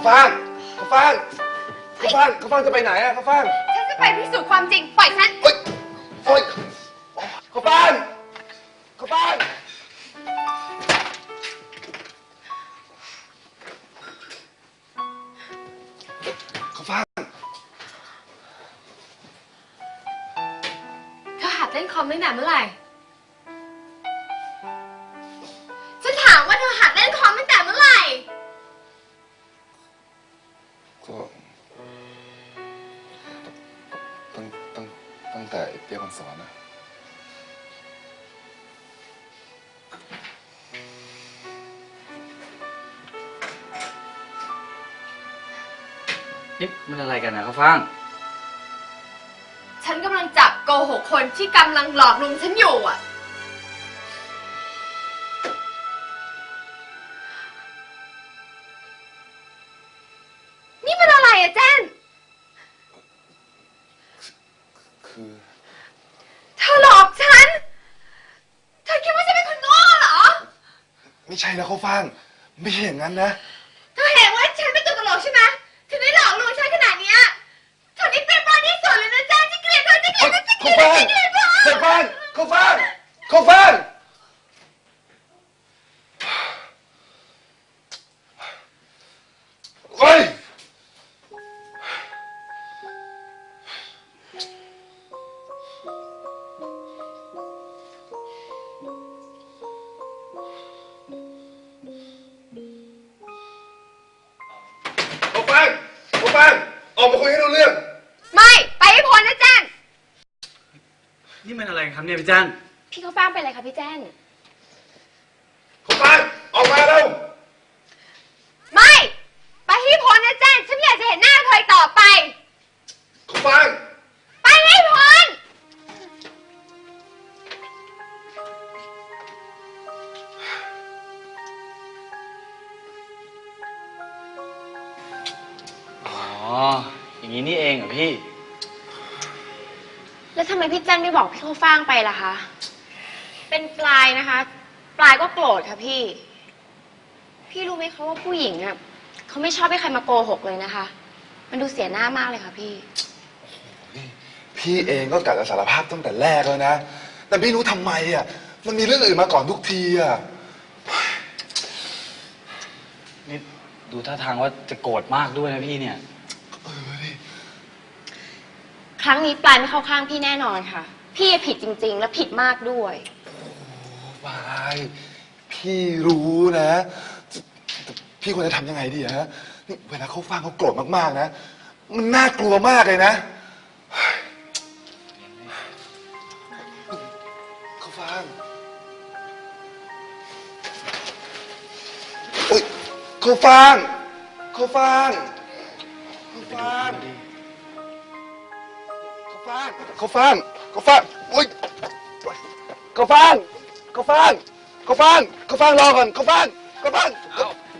าวฟ่างข้าวฟ่างข้าวฟ่างข้าวฟ่างจะไปไหนอะข้าวฟ่างฉันจะไปพิสูจน์ความจริง ปล่อยฉันเฮ้ยโอ๊ยข้าวฟ่างข้าวฟ่างข้าวฟ่างเธอหัดเล่นคอมตั้งแต่เมื่อไหร่ สอนนะนี่มันอะไรกันนะข้าวฟ่าง ฉันกำลังจับโกหกคนที่กำลังหลอกลวงฉันอยู่อะ ไม่ใช่นะเขาวฟ่าง ไม่ใช่อย่างนั้นนะ เธอเห็นว่าฉันเป็นตัวตลกใช่ไหมถึงได้หลอกลวงฉันขนาดเนี้ยเธอนี่เป็นบ้าที่สุดเลยนะจ้นจะเกลียดเธอจะเกลียดเธอจะเกลียดฟ่างจะเกลียดเธอ เข้าวฟ่างข้าวฟ่างข้าวฟ่าง ข้าวฟ่างออกมาคุยให้รู้เรื่อง ไม่ ไปให้พ้นนะแจ้นนี่มันอะไรครับเนี่ยพี่จ้านพี่เขาฟ้างไปเลยค่ะพี่แจ้นข้าวฟ่างออกมาเร็วไม่ ไปให้พ้นนะแจ้นฉันไม่อยากจะเห็นหน้าเธออีกต่อไปข้าวฟ่าง แล้วทำไมพี่แจ้นไม่บอกพี่ข้าวฟ่างไปล่ะคะ เป็นปลายนะคะ ปลายก็โกรธค่ะพี่ พี่รู้ไหมคะว่าผู้หญิงอะเขาไม่ชอบให้ใครมาโกหกเลยนะคะ มันดูเสียหน้ามากเลยค่ะพี่ พี่เองก็กะจะสารภาพตั้งแต่แรกแล้วนะ แต่ไม่รู้ทำไมอะ มันมีเรื่องอื่นมาก่อนทุกทีอะ นี่ดูท่าทางว่าจะโกรธมากด้วยนะพี่เนี่ยเออดิค รั้งนี้ปลายไม่เข้าข้างพี่แน่นอนค่ะ พี่ผิดจริง ๆ และผิดมากด้วย วายพี่รู้นะแต่พี่ควรจะทำยังไงดีฮะนี่เวลาเขาฟังเขาโกรธมากๆนะ มันน่ากลัวมากเลยนะเฮ้ยเขาฟังเฮ้ยเขาฟังเขาฟังเขาฟัง เขาฟังเขาฟังเขาฟังโอ๊ยเขาฟังเขาฟังเขาฟังเขาฟังรอก่อนเขาฟังเขาฟัง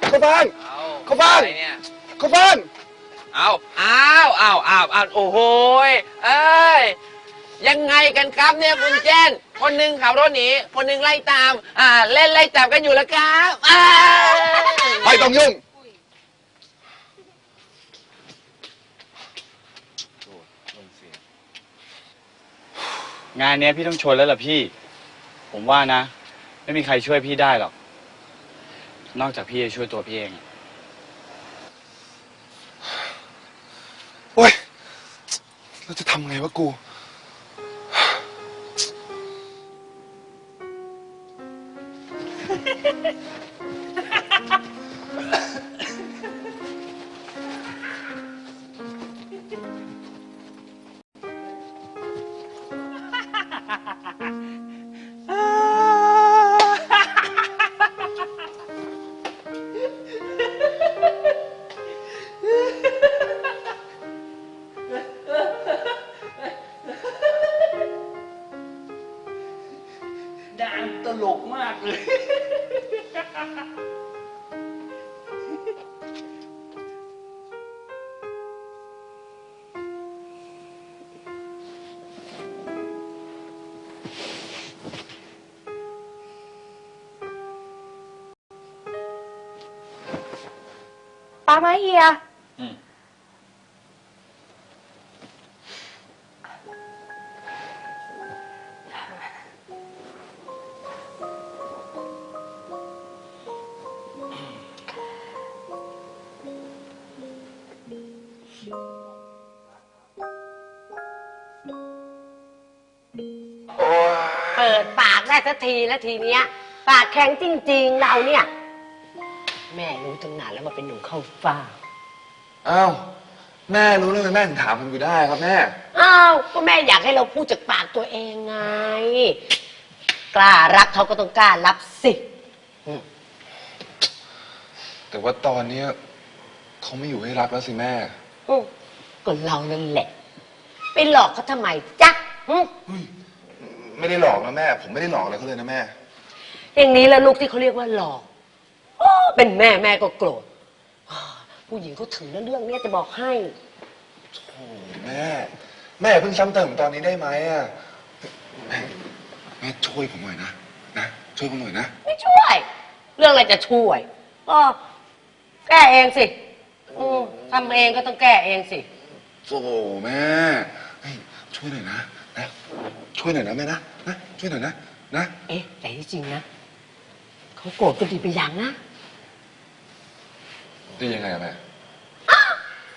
เขาฟังเอาเขาบ้านอะไรเนี่ย เขาฟังเอาอ้าวอ้าวอ้าวอ้าวโอ้โหยเอ้ย ยังไงกันครับเนี่ยคุณเจน คนหนึ่งขับรถหนี คนหนึ่งไล่ตาม อ่า เล่นไล่จับกันอยู่แล้วครับอ้าว ไม่ต้องยุ่ง งานเนี้ยพี่ต้องชนแล้วล่ะพี่ ผมว่านะ ไม่มีใครช่วยพี่ได้หรอก นอกจากพี่จะช่วยตัวพี่เองอะโอ้ยเราจะทำไงวะกู ลกมากเลยปป้ามาเฮีย เปิดปากได้สักทีแล้วทีเนี้ย ปากแข็งจริง ๆ เราเนี่ย แม่รู้ตั้งนานแล้วว่าเป็นหนูเข้าฟ้างอ้าวแม่รู้แล้วทำไมแม่ถึงถามผมอยู่ได้ครับแม่ อ้าวก็แม่อยากให้เราพูดจากปากตัวเองไง กล้ารักเขาก็ต้องกล้ารับสิแต่ว่าตอนเนี้ยเขาไม่อยู่ให้รับแล้วสิแม่อืม ก็เรานั่นแหละ ไปหลอกเขาทำไมจ๊ะหึไม่ได้หลอกนะแม่ ผมไม่ได้หลอกอะไรเขาเลยนะแม่ อย่างนี้แล้วลูกที่เขาเรียกว่าหลอกโอ้เป็นแม่แม่ก็โกรธอ่าผู้หญิงเขาถึงแล้วเรื่องเนี้ยจะบอกให้ โอ้แม่ แม่เพิ่งซ้ำเติมผมตอนนี้ได้ไหมอะแม่แม่ช่วยผมหน่อยนะนะช่วยผมหน่อยนะไม่ช่วย เรื่องอะไรจะช่วยก็แก้เองสิอืม ทำเองก็ต้องแก้เองสิ โอ้แม่เฮ้ยช่วยหน่อยนะนะ ช่วยหน่อยนะแม่นะนะช่วยหน่อยนะนะเอ๊ะ แต่ที่จริงนะ เขาโกรธก็ดีไปอย่างนะ ได้ยังไงอะแม่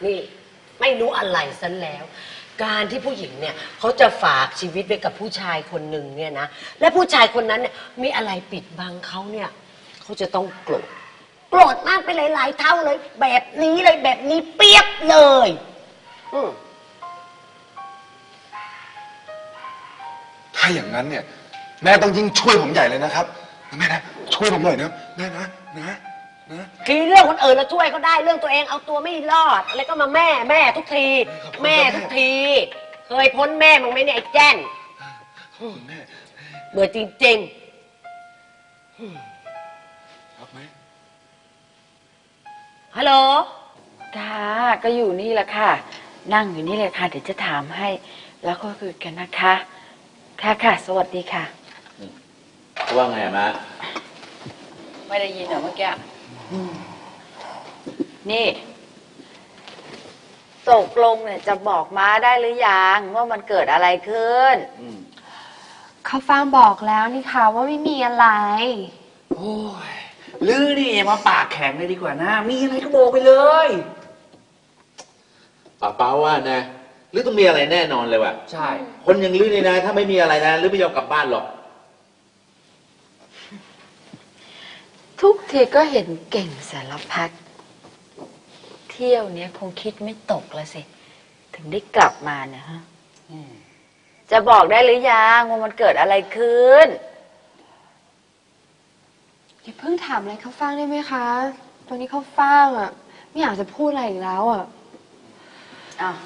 นี่ไม่รู้อะไรซะแล้ว การที่ผู้หญิงเนี่ยเขาจะฝากชีวิตไว้กับผู้ชายคนหนึ่งเนี่ยนะ และผู้ชายคนนั้นเนี่ยมีอะไรปิดบังเขาเนี่ย เขาจะต้องโกรธ โกรธมากไปหลายๆเท่าเลย แบบนี้เลยแบบนี้เปียบเลย อืมถ้าอย่างนั้นเนี่ย แม่ต้องยิ่งช่วยผมใหญ่เลยนะครับนะแม่นะช่วยผมหน่อยนะแม่นะนะนะทีเรื่องคนอื่นเราช่วยเขาได้เรื่องตัวเองเอาตัวไม่รอดอะไรก็มาแม่แม่ทุกที แม่ทุกที เคยพ้นแม่มึงไหมเนี่ยไอ้แจ้นขอบคุณแม่เบื่อจริงรับไหมๆ ฮัลโหล ค่ะ ก็อยู่นี่แหละค่ะ นั่งอยู่นี่เลยค่ะ เดี๋ยวจะถามให้ แล้วก็คุยกันนะคะ ค่ะค่ะ สวัสดีค่ะ ว่าไงมะไม่ได้ยินเหรอเมื่อกี้ นี่ตกลงเนี่ยจะบอกม้าได้หรือยังว่ามันเกิดอะไรขึ้นเขาฟังบอกแล้วนี่ค่ะว่าไม่มีอะไร โอ้ย ลือนี่อย่ามาปากแข็งเลยดีกว่านะ มีอะไรก็บอกไปเลยป้าเป้าว่านะหรือต้องมีอะไรแน่นอนเลยว่ะ ใช่ คนอย่างลือนี่นะ ถ้าไม่มีอะไรนะหรือไม่ยอมกลับบ้านหรอก ทุกทีก็เห็นเก่งสารพัดเที่ยวเนี้ยคงคิดไม่ตกแล้วสิ ถึงได้กลับมาเนี่ยฮะจะบอกได้หรือยังว่ามันเกิดอะไรขึ้น อย่าเพิ่งถามอะไรเขาฟังได้ไหมคะ ตอนนี้เขาฟังอะ ไม่อยากจะพูดอะไรอีกแล้วอะ อ้าว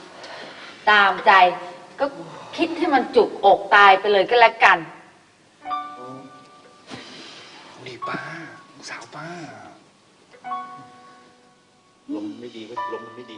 ตามใจก็คิดให้มันจุกอกตายไปเลยก็แล้วกัน ดีป้าลูกสาวป้า ลมมันไม่ดีเว้ยลมมันไม่ดี